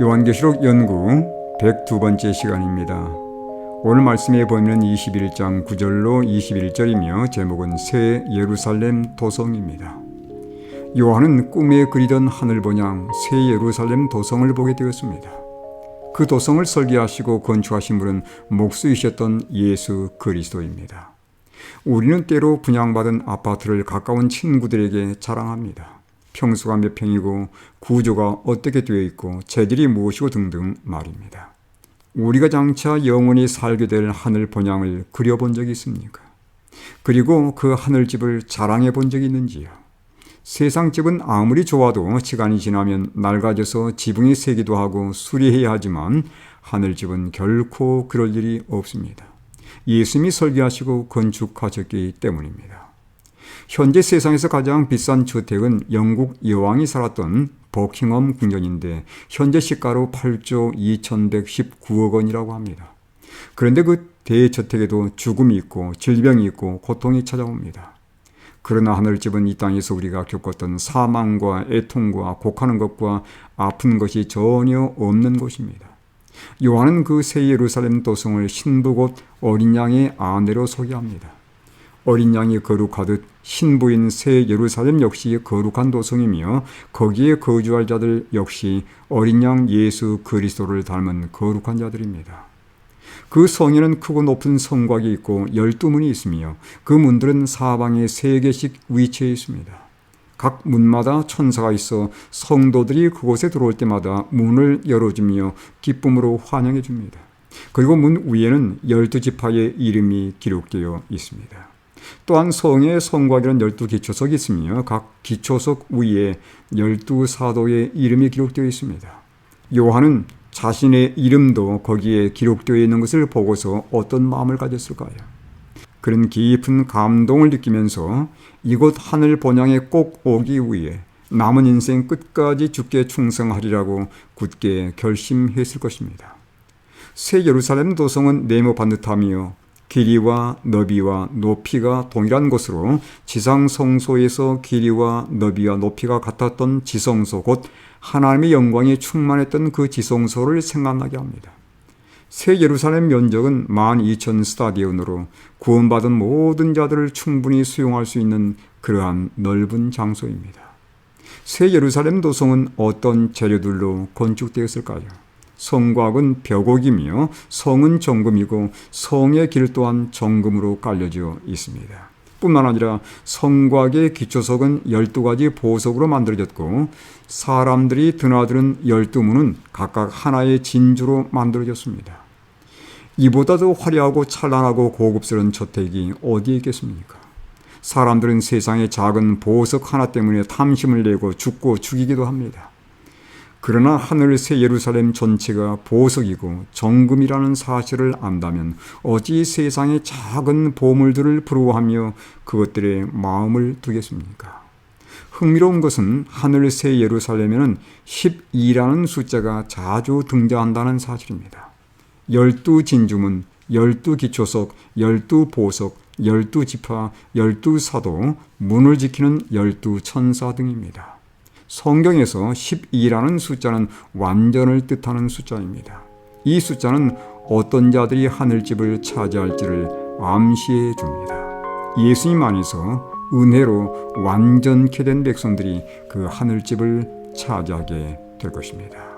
요한계시록 연구 102번째 시간입니다. 오늘 말씀에 보면 21장 9절로 21절이며 제목은 새 예루살렘 도성입니다. 요한은 꿈에 그리던 하늘 번양 새 예루살렘 도성을 보게 되었습니다. 그 도성을 설계하시고 건축하신 분은 목수이셨던 예수 그리스도입니다. 우리는 때로 분양받은 아파트를 가까운 친구들에게 자랑합니다. 평수가 몇 평이고 구조가 어떻게 되어 있고 재질이 무엇이고 등등 말입니다. 우리가 장차 영원히 살게 될 하늘 본향을 그려본 적이 있습니까? 그리고 그 하늘집을 자랑해 본 적이 있는지요? 세상 집은 아무리 좋아도 시간이 지나면 낡아져서 지붕이 새기도 하고 수리해야 하지만 하늘집은 결코 그럴 일이 없습니다. 예수님이 설계하시고 건축하셨기 때문입니다. 현재 세상에서 가장 비싼 주택은 영국 여왕이 살았던 버킹엄 궁전인데 현재 시가로 8조 2119억 원이라고 합니다. 그런데 그 대저택에도 죽음이 있고 질병이 있고 고통이 찾아옵니다. 그러나 하늘집은 이 땅에서 우리가 겪었던 사망과 애통과 곡하는 것과 아픈 것이 전혀 없는 곳입니다. 요한은 그 새 예루살렘 도성을 신부 곧 어린 양의 아내로 소개합니다. 어린 양이 거룩하듯 신부인 새 예루살렘 역시 거룩한 도성이며 거기에 거주할 자들 역시 어린 양 예수 그리스도를 닮은 거룩한 자들입니다. 그 성에는 크고 높은 성곽이 있고 열두 문이 있으며 그 문들은 사방에 세 개씩 위치해 있습니다. 각 문마다 천사가 있어 성도들이 그곳에 들어올 때마다 문을 열어주며 기쁨으로 환영해 줍니다. 그리고 문 위에는 열두 지파의 이름이 기록되어 있습니다. 또한 성에 성곽이란 열두 기초석이 있으며 각 기초석 위에 열두 사도의 이름이 기록되어 있습니다. 요한은 자신의 이름도 거기에 기록되어 있는 것을 보고서 어떤 마음을 가졌을까요? 그런 깊은 감동을 느끼면서 이곳 하늘 본향에 꼭 오기 위해 남은 인생 끝까지 주께 충성하리라고 굳게 결심했을 것입니다. 새 예루살렘 도성은 네모 반듯하며 길이와 너비와 높이가 동일한 곳으로 지상 성소에서 길이와 너비와 높이가 같았던 지성소 곧 하나님의 영광이 충만했던 그 지성소를 생각나게 합니다. 새 예루살렘 면적은 12,000 스타디온으로 구원받은 모든 자들을 충분히 수용할 수 있는 그러한 넓은 장소입니다. 새 예루살렘 도성은 어떤 재료들로 건축되었을까요? 성곽은 벽옥이며 성은 정금이고 성의 길 또한 정금으로 깔려져 있습니다. 뿐만 아니라 성곽의 기초석은 12가지 보석으로 만들어졌고 사람들이 드나드는 12문은 각각 하나의 진주로 만들어졌습니다. 이보다 더 화려하고 찬란하고 고급스러운 저택이 어디에 있겠습니까? 사람들은 세상의 작은 보석 하나 때문에 탐심을 내고 죽고 죽이기도 합니다. 그러나 하늘 새 예루살렘 전체가 보석이고 정금이라는 사실을 안다면 어찌 세상의 작은 보물들을 부러워하며 그것들의 마음을 두겠습니까? 흥미로운 것은 하늘 새 예루살렘에는 12라는 숫자가 자주 등장한다는 사실입니다. 열두 진주문, 열두 기초석, 열두 보석, 열두 지파, 열두 사도, 문을 지키는 열두 천사 등입니다. 성경에서 12라는 숫자는 완전을 뜻하는 숫자입니다. 이 숫자는 어떤 자들이 하늘집을 차지할지를 암시해 줍니다. 예수님 안에서 은혜로 완전케 된 백성들이 그 하늘집을 차지하게 될 것입니다.